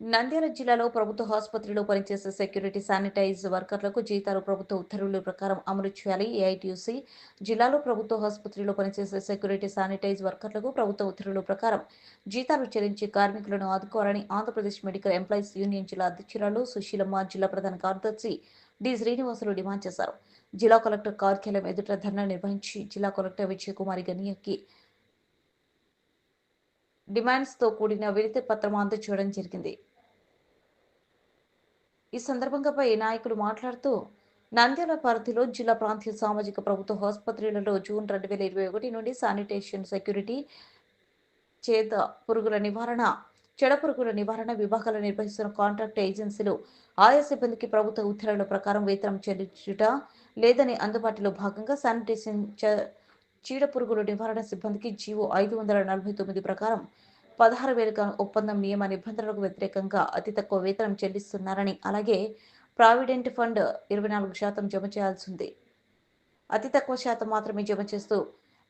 నంద్యాల జిల్లాలో ప్రభుత్వ ఆసుపత్రిలో పనిచేసే సెక్యూరిటీ శానిటైజ్ వర్కర్లకు జీతాలు ప్రభుత్వ ఉత్తర్వుల ప్రకారం అమలు చేయాలి. ఏఐటీయూసీ జిల్లాలో ప్రభుత్వ ఆసుపత్రిలో పనిచేసే సెక్యూరిటీ శానిటైజ్ వర్కర్లకు ప్రభుత్వ ఉత్తర్వుల ప్రకారం జీతాలు చెల్లించి కార్మికులను ఆదుకోవాలని ఆంధ్రప్రదేశ్ మెడికల్ ఎంప్లాయీస్ యూనియన్ జిల్లా అధ్యక్షురాలు సుశీలమ్మ జిల్లా ప్రధాన కార్యదర్శి డి శ్రీనివాసులు డిమాండ్ చేశారు. జిల్లా కలెక్టర్ కార్యాలయం ఎదుట ధర్నా నిర్వహించి జిల్లా కలెక్టర్ విజయకుమారి గనియకి డిమాండ్స్తో కూడిన వినతి పత్రం అందజేయడం జరిగింది. ఈ సందర్భంగా పై నాయకులు మాట్లాడుతూ నంద్యాల పరిధిలో జిల్లా ప్రాంతీయ సామాజిక ప్రభుత్వ ఆసుపత్రులలో జూన్ రెండు వేల ఇరవై ఒకటి నుండి శానిటేషన్ సెక్యూరిటీ చేత పురుగుల నివారణ చెడ పురుగుల నివారణ విభాగాలు నిర్వహిస్తున్న కాంట్రాక్ట్ ఏజెన్సీలు ఆయా సిబ్బందికి ప్రభుత్వ ఉత్తర్వుల ప్రకారం వేతనం చెల్లించుట లేదని అందుబాటులో భాగంగా శానిటేషన్ చ- చీడ పురుగుల నివారణ సిబ్బందికి జీవో ఐదు వందల నలభై తొమ్మిది ప్రకారం పదహారు వేల ఒప్పందం నియమ నిబంధనలకు వ్యతిరేకంగా అతి తక్కువ వేతనం చెల్లిస్తున్నారని అలాగే ప్రావిడెంట్ ఫండ్ ఇరవై నాలుగు శాతం జమ చేయాల్సి ఉంది. అతి తక్కువ శాతం మాత్రమే జమ చేస్తూ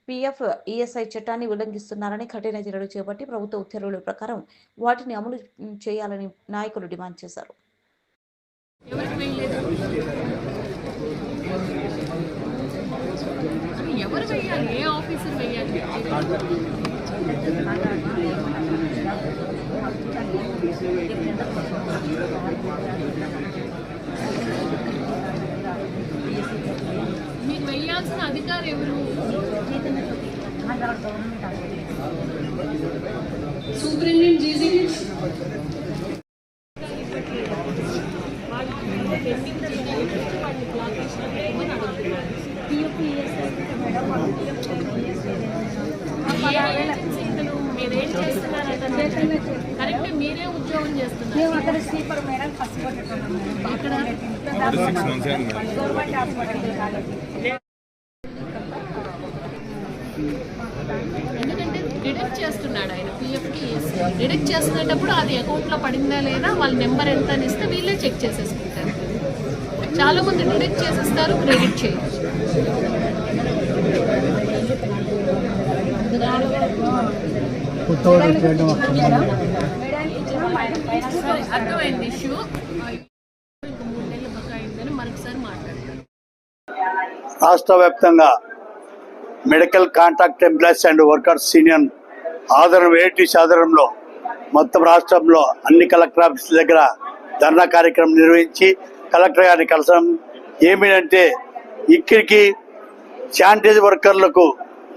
పీఎఫ్ ఈఎస్ఐ చట్టాన్ని ఉల్లంఘిస్తున్నారని కఠిన చర్యలు చేపట్టి ప్రభుత్వ ఉత్తర్వుల ప్రకారం వాటిని అమలు చేయాలని నాయకులు డిమాండ్ చేశారు. ఎవరు ఏ ఆఫీసర్ మీకు వేయాల్సిన అధికారి ఎవరు సూపరింటెండెంట్ జీజీహెచ్ మీరేం చేస్తున్నారంటే కరెక్ట్ మీరే ఉద్యోగం చేస్తున్నారు. మేము అక్కడ స్లీపర్ మేడం కష్టపడుతున్నాము ఇక్కడ గవర్నమెంట్ హాస్పిటల్ కాలేజీ ఎందుకంటే డిడక్ట్ చేస్తున్నాడు ఆయన పిఎఫ్కి డిడక్ట్ చేస్తున్నప్పుడు అది అకౌంట్లో పడిందా లేదా వాళ్ళ నెంబర్ ఎంత అని ఇస్తే వీళ్ళే చెక్ చేసేసుకుంటారు. చాలా మంది డిడక్ట్ చేసేస్తారు క్రెడిట్ చేయరు. మేడానికి అర్థమైంది ఇష్యూ రాష్ట్ర వ్యాప్తంగా medical contract employees and workers union ఆదరణ ఏటీసీ ఆధ్వర్యంలో మొత్తం రాష్ట్రంలో అన్ని కలెక్టర్ ఆఫీసుల దగ్గర ధర్నా కార్యక్రమం నిర్వహించి కలెక్టర్ గారిని కలసడం ఏమిటంటే ఇక్కడికి శానిటైజ్ వర్కర్లకు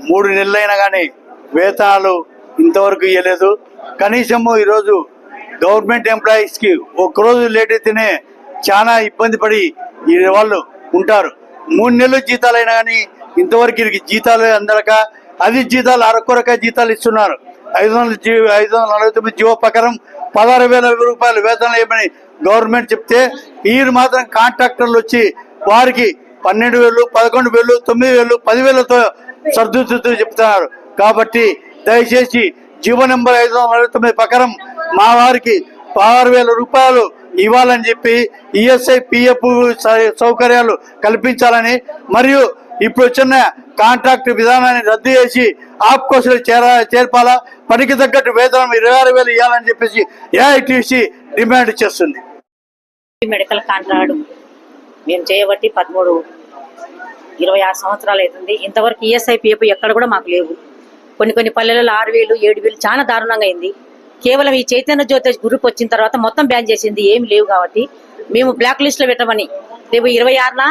మూడు నెలలైనా కానీ వేతనాలు ఇంతవరకు ఇవ్వలేదు కనీసము ఈరోజు గవర్నమెంట్ ఎంప్లాయీస్కి ఒక్కరోజు లేట్ అయితేనే చాలా ఇబ్బంది పడి వాళ్ళు ఉంటారు. మూడు నెలలు జీతాలైనా కానీ ఇంతవరకు వీరికి జీతాలు అందరక అది జీతాలు అరకొరక జీతాలు ఇస్తున్నారు. ఐదు వందల జీ ఐదు వందల నలభై తొమ్మిది జీవో ప్రకారం పదహారు వేల రూపాయలు వేతనం ఇవ్వమని గవర్నమెంట్ చెప్తే వీరు మాత్రం కాంట్రాక్టర్లు వచ్చి వారికి పన్నెండు వేలు పదకొండు వేలు తొమ్మిది వేలు పదివేలతో సర్దుతూ చెప్తున్నారు. కాబట్టి దయచేసి జీవో నెంబర్ ఐదు వందల అరవై తొమ్మిది ప్రకారం మా వారికి పదహారు వేల రూపాయలు ఇవ్వాలని చెప్పి ఈఎస్ఐ పిఎఫ్ సౌకర్యాలు కల్పించాలని మరియు ఇప్పుడు వచ్చిన కాంట్రాక్ట్ విధానాన్ని రద్దు చేసి ఆప్కోసులు చేర చేర్పాలా? పనికి తగ్గట్టు వేతనం ఇరవై ఆరు వేలు ఇవ్వాలని చెప్పేసి ఏఐటీసీ డిమాండ్ చేస్తుంది. మెడికల్ కాంట్రాక్ట్ మేము చేయబట్టి పదమూడు ఇరవై ఆరు సంవత్సరాలు అవుతుంది. ఇంతవరకు ఈఎస్ఐ పిఎఫ్ ఎక్కడ కూడా మాకు లేవు. కొన్ని కొన్ని పల్లెలలో ఆరు వేలు ఏడు వేలు చాలా దారుణంగా అయింది. కేవలం ఈ చైతన్య జ్యోతి గ్రూప్ వచ్చిన తర్వాత మొత్తం బ్యాన్ చేసింది. ఏమి లేవు కాబట్టి మేము బ్లాక్ లిస్ట్లో పెట్టమని. రేపు ఇరవై ఆరున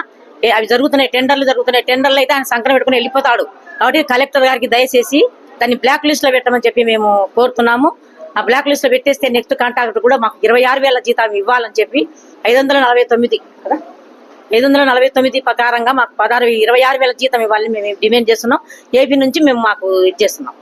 అవి జరుగుతున్నాయి టెండర్లు జరుగుతున్నాయి. టెండర్లు అయితే ఆయన సంక్రమణ పెట్టుకుని వెళ్ళిపోతాడు. కాబట్టి కలెక్టర్ గారికి దయచేసి దాన్ని బ్లాక్ లిస్ట్లో పెట్టమని చెప్పి మేము కోరుతున్నాము. ఆ బ్లాక్ లిస్ట్లో పెట్టేస్తే నెక్స్ట్ కాంట్రాక్ట్ కూడా మాకు ఇరవై ఆరు వేల జీతం ఇవ్వాలని చెప్పి ఐదు వందల నలభై తొమ్మిది కదా? ఐదు వందల నలభై తొమ్మిది ప్రకారంగా మాకు పదహారు ఇరవై ఆరు వేల జీతం ఇవ్వాలని మేము డిమాండ్ చేస్తున్నాం. ఏపీ నుంచి మేము మాకు ఇది చేస్తున్నాం.